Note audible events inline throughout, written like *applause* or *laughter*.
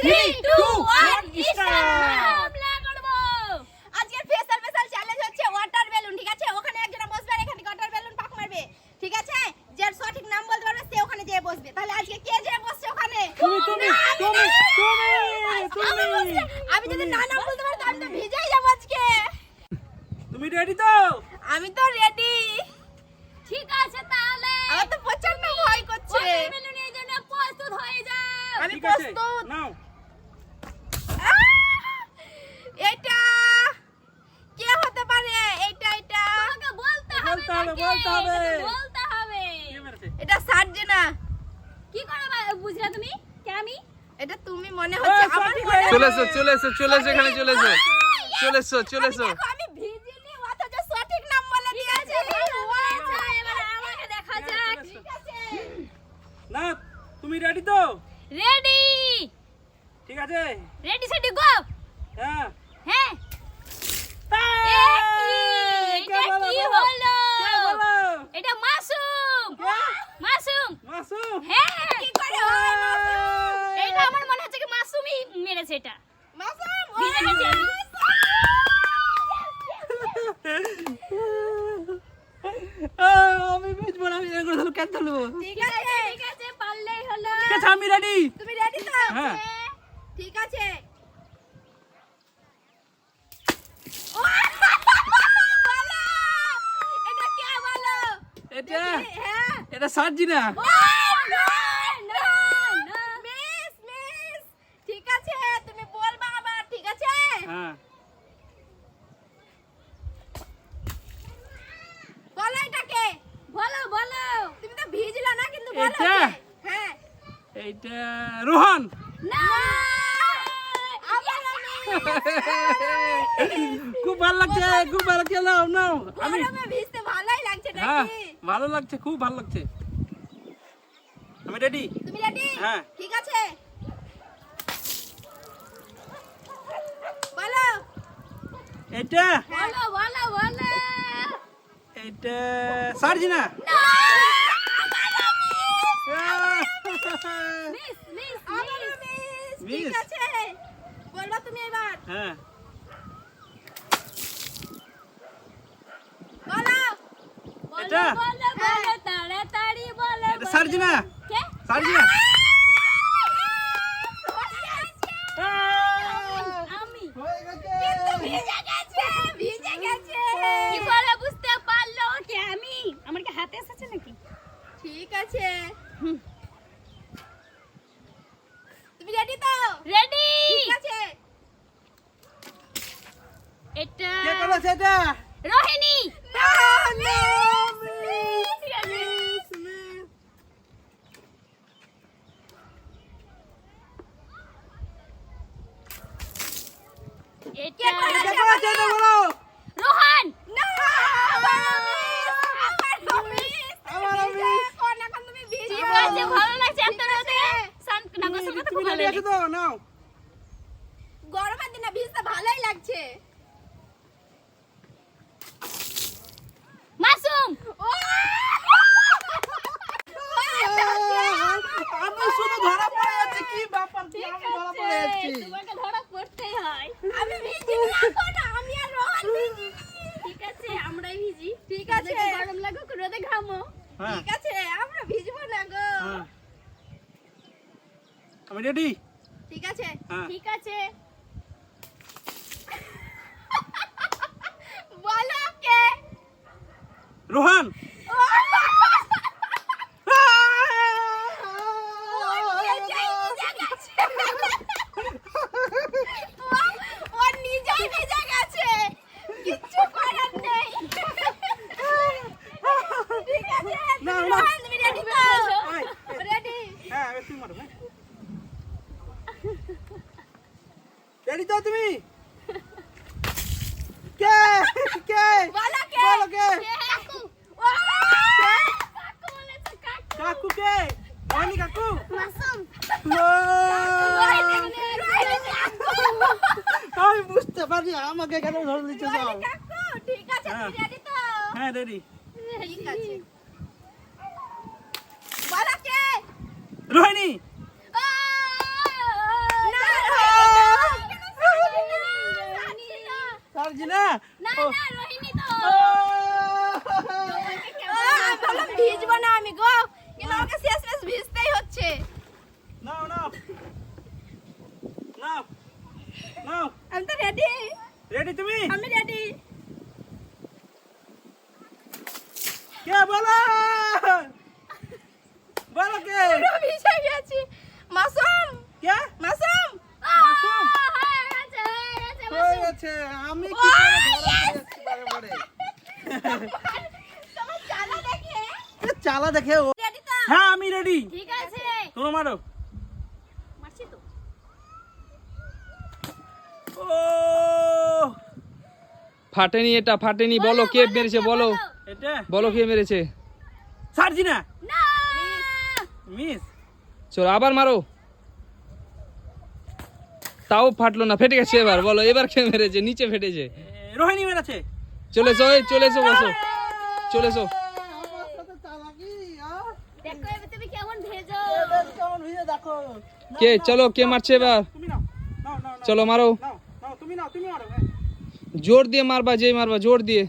3, 2, 1, Iska! চলে এসো চলে এসো চলে এসো এখানে চলে এসো। চলে এসো চলে এসো। না তুমি রেডি তো? রেডি ঠিক আছে? রেডি সেটি গো হ্যাঁ। হ্যাঁ। এটা কি হলো? এটা মাসুম। মাসুম। মাসুম? হ্যাঁ। গেছে এটা। আমি বুঝব না আমি এরকম ধরো কেন ধরবো? ঠিক আছে ঠিক আছে পারলেই হলো। ঠিক আছে আমি রেডি তুমি রেডি তো? হ্যাঁ। ঠিক আছে। এটা হ্যাঁ। এটা? সার্জিনা। এইটা? হ্যাঁ। এইটা রোহন। *laughs* খুব ভালো লাগছে খুব ভালো লাগছে নাও। নাও আমি হ্যাঁ, ভালো লাগছে খুব ভালো লাগছে। আমি রেডি তুমি রেডি হ্যাঁ। ঠিক আছে। বলো। এটা বলো বলো বলো। এটা সার্জিনা। না! বলবা তুমি এবার? হ্যাঁ। বলো। এটা? বলো বলো হ্যাঁ। তাড়াতাড়ি বলো সার্জিনা। কে? সার্জিনা। কিছু তো নাও। গরমের দিনে ভিজতে ভালোই লাগছে। মাসুম! *laughs* আমি শুধু ধরা পড়ে কি ব্যাপার? আমি ধরা পড়ে যাচ্ছি। তোমাকে ধরা পড়তেই হয়। আমি ভিজি না আমি আর রোহন ভিজি ঠিক আছে আমরাই ভিজি। ঠিক আছে। গরম লাগুক রোদে ঘামো। হ্যাঁ। ঠিক আছে আমরা ভিজবো না গো। হ্যাঁ। আমি রেডি ঠিক আছে? হ্যাঁ। ঠিক আছে। *laughs* বলো কে? রোহান! *laughs* আমার আমাকে কেন ধরে দিতে চাও। ঠিক আছে হ্যাঁ। রেডি তো? হ্যাঁ রেডি ঠিক আছে। বলা কে? রোহিণী। সার্জিনা ভিজবো না আমি গো কিন্তু আমাকে শেষ শেষ ভিজতেই হচ্ছে। নাও। আমি তো রেডি রেডি তুমি আমি রেডি কে বলো? বলো কে? পুরো ভিজে গেছি মাসুম। কে? মাসুম। মাসুম। হয়ে গেছে আমি কি করে *laughs* চালা দেখে? চালা দেখে হ্যাঁ আমি রেডি ঠিক আছে। তোমরা মারো মারছি তো ও ফাটেনি এটা ফাটেনি বলো কে মেরেছে বলো। এটা? বলো কে মেরেছে। সার্জি না? না। মিস। চলো আবার মারো। তাও ফাটলো না ফেটে গেছে এবার বলো এবার কে মেরেছে নিচে ফেটেছে। রোহিণী মেরেছে। চলে এসো এই চলে এসো বসো। চলে এসো। কে চলো কে মারছে এবার? চলো মারো নাও নাও তুমি নাও তুমি মারো হ্যাঁ। জোর দিয়ে মারবা যেই মারবা জোর দিয়ে।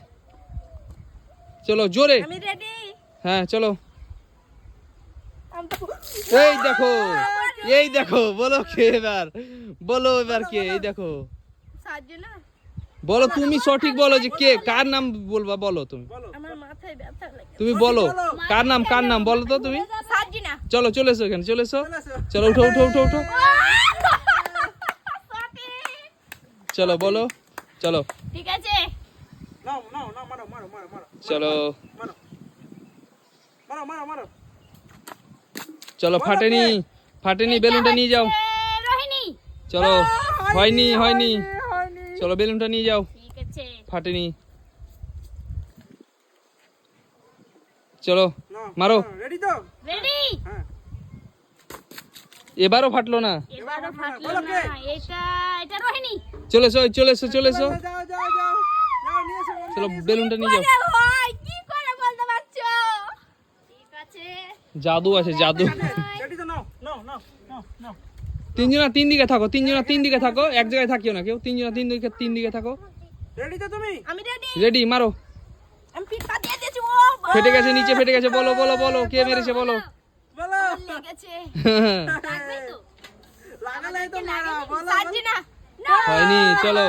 চলো জোরে। হ্যাঁ চলো। এই দেখো এই দেখো বলো কে এবার? বলো এবার কে এই দেখো। বলো তুমি সঠিক বলো যে কে কার নাম বলবা বলো তুমি। বলো আমার মাথায় ব্যথা লাগে। তুমি বলো কার নাম কার নাম বলো তো তুমি। চলো চলে এসো এখানে চলে এসো। চলে এসো। চলো উঠো উঠো উঠো উঠো। *laughs* চলো বলো। চলো। ঠিক আছে। নাও নাও নাও মারো মারো মারো মারো। চলো। মারো মারো মারো মারো। চলো ফাটেনি ফাটেনি বেলুনটা নিয়ে যাও। রোহিণী। চলো হয়নি হয়নি চলো বেলুনটা নিয়ে যাও। ঠিক আছে। ফাটেনি। চলো মারো। রেডি তো? রেডি হ্যাঁ। এবারও ফাটলো না? এবারও ফাটলো না এটা এটা রোহিণী। চলে এসো চলে এসো চলে এসো। চলো বেলুনটা নিয়ে যাও। কি করে বলতে পারছ? ঠিক আছে। জাদু আছে জাদু। তিনজনা তিন দিকে থাকো তিনজনা তিন দিকে থাকো। এক জায়গায় থাকিও না কেউ। তিনজনা তিন দিকে তিন দিকে থাকো। রেডি তো তুমি? আমি রেডি রেডি মারো। আমি পিট পা দিয়ে দিয়েছি ও ফেটে গেছে নিচে ফেটে গেছে বলো বলো বলো কে মেরেছে বলো। লাগালে তো? মারা বলো। না। হয়নি চলো।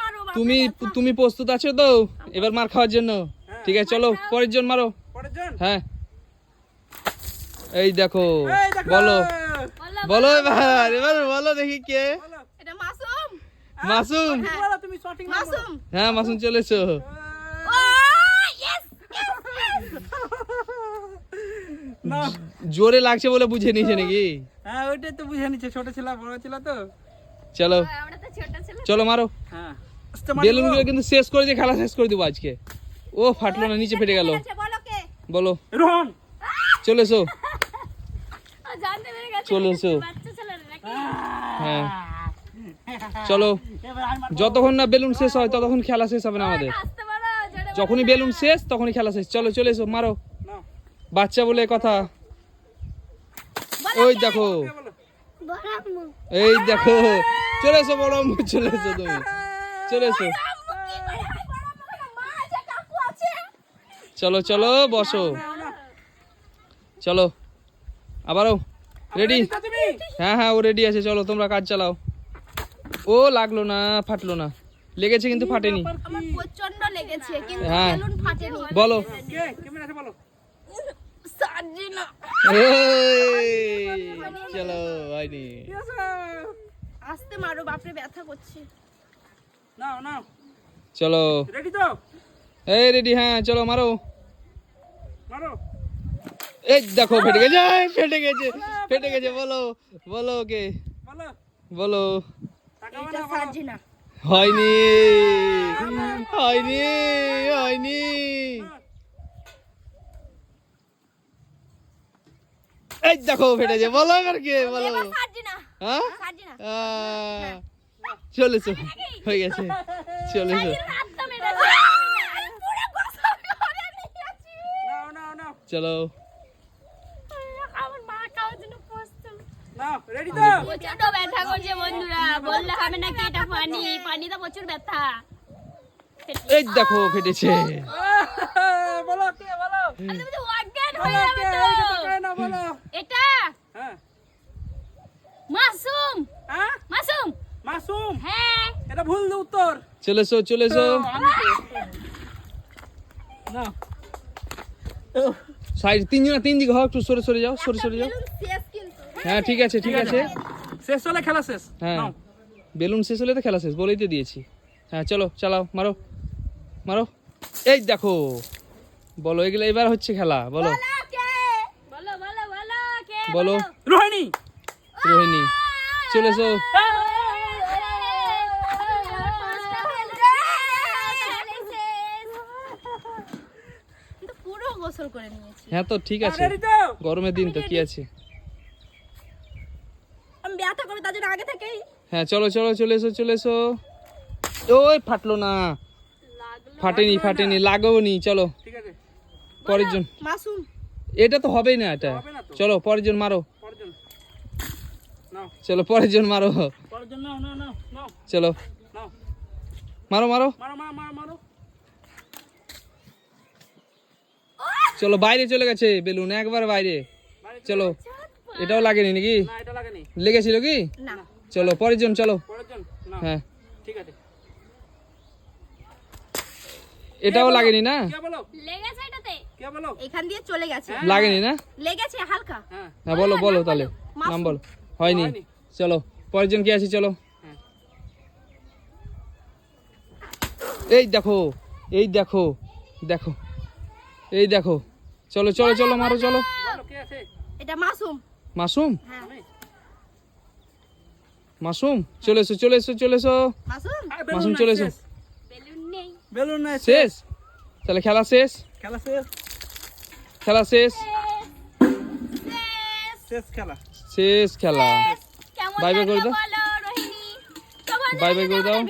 মারো বাবা। তুমি তুমি প্রস্তুত আছো তো? এবার মার খাওয়ার জন্য। ঠিক আছে চলো পরের জন মারো। হ্যাঁ। এই দেখো বলো। বলো এবার এবার বলো দেখি কে। মাসুম? বলো মাসুম। হ্যাঁ মাসুম চলেছো ও ইয়েস না জোরে লাগছে বলে বুঝে নিয়েছে নাকি? হ্যাঁ ওইটাই তো বুঝে নিচ্ছে ছোট ছিল বড় ছিল তো। চলো। আমরা তো ছোট ছিল চলো মারো। হ্যাঁ বেলুনগুলো কিন্তু শেষ করে দিয়ে খেলা শেষ করে দেবো আজকে। ও ফাটলো না নিচে ফেটে গেল। আচ্ছা বলো রোহন। চলে এসো। চলে এসো। হ্যাঁ। চলো। যতক্ষণ না বেলুন শেষ হয় ততক্ষণ খেলা শেষ হবে না আমাদের। যখনই বেলুন শেষ তখনই খেলা শেষ। চলো চলে এসো মারো। বাচ্চা বলে কথা। ওই দেখো। এই দেখো। চলে এসো বড় আম্মু, চলে এসো তুমি। চলে এসো। চলো চলো বসো। চলো। আবারও রেডি হ্যাঁ হ্যাঁ ও রেডি আছে। চলো তোমরা কাজ চালাও। ও লাগল না ফাটলো না। লেগেছে কিন্তু ফাটেনি। প্রচণ্ড লেগেছে কিন্তু হ্যাঁ। বেলুন ফাটেনি। বলো। কে কেমন আছে বলো সাহায্য না। এই, চলো হয়নি? আস্তে মারো বাপরে ব্যথা করছে। নাও নাও। চলো। রেডি তো? এই রেডি হ্যাঁ চলো মারো। মারো। এই দেখো ফেটে গেছে ফেটে গেছে ফেটে গেছে বলো। বলো ওকে। বলো। হয়নি হয়নি হয়নি এই দেখো ফেটেছে বলো এবার কে বলো। এবার সাহায্য না হ্যাঁ। চলেছো হয়ে গেছে আরে চলো। প্রচণ্ড ব্যথা করছে বন্ধুরা বললে হবে নাকি এটা পানি প্রচুর ব্যথা। এই দেখো ফেটেছে আহ, বলো কে বলো। এটা? হ্যাঁ। মাসুম হ্যাঁ? মাসুম মাসুম হ্যাঁ। এটা ভুল উত্তর। চলে এসো চলে এসো তিন দিকে হও একটু সরে সরে যাও সরে সরে যাও। বেলুন শেষ হ্যাঁ ঠিক আছে ঠিক আছে। শেষ হলে খেলা শেষ। হ্যাঁ। বেলুন শেষ হলে তো খেলা শেষ বলেই তো দিয়েছি। হ্যাঁ চলো চালাও মারো। মারো। এই দেখো বলো এগুলো এবার হচ্ছে খেলা বলো বলো। রোহিণী। রোহিণী চলে এসো। কিন্তু পুরো গোসল করে নিয়েছি। হ্যাঁ তো ঠিক আছে। গরমের দিন তো কি আছে? আমি ব্যথা করি তার জন্য আগে থেকেই। হ্যাঁ চলো চলো চলে এসো চলে এসো। ওই ফাটলো না। ফাটেনি ফাটেনি লাগেও নি চলো। ঠিক পরের জন মাসুম এটা তো হবেই না এটা। হবে না। তো। চলো পরের জন মারো। চলো পরের জন মারো চলো। মারো মারো। মারো মারো মারো মারো। চলো বাইরে চলে গেছে বেলুন একবার বাইরে। চলো। এটাও লাগেনি নাকি? না লেগেছিল কি? চলো পরের জন চলো হ্যাঁ। ঠিক আছে। এটাও লাগেনি না? লেগেছে এটাতে। এখান দিয়ে চলে গেছে। লাগেনি না? লেগেছে হালকা। হ্যাঁ। হ্যাঁ বলো বলো তাহলে। নাম বলো। হয়নি। চলো পরের জন কি আছে চলো। হ্যাঁ। এই দেখো এই দেখো দেখো এই দেখো। চলো চলো চলো মারো চলো। বলো কে আছে? এটা মাসুম। মাসুম? হ্যাঁ। মাসুম চলে এসো চলে এসো চলে এসো। মাসুম? চলে এসো। বেলুন নেই। বেলুন নাই শেষ। তাহলে খেলা শেষ? খেলা শেষ। খেলা শেষ? শেষ খেলা। শেষ খেলা। বাইবে Bye bye করে দাও। Bye bye করে দাও।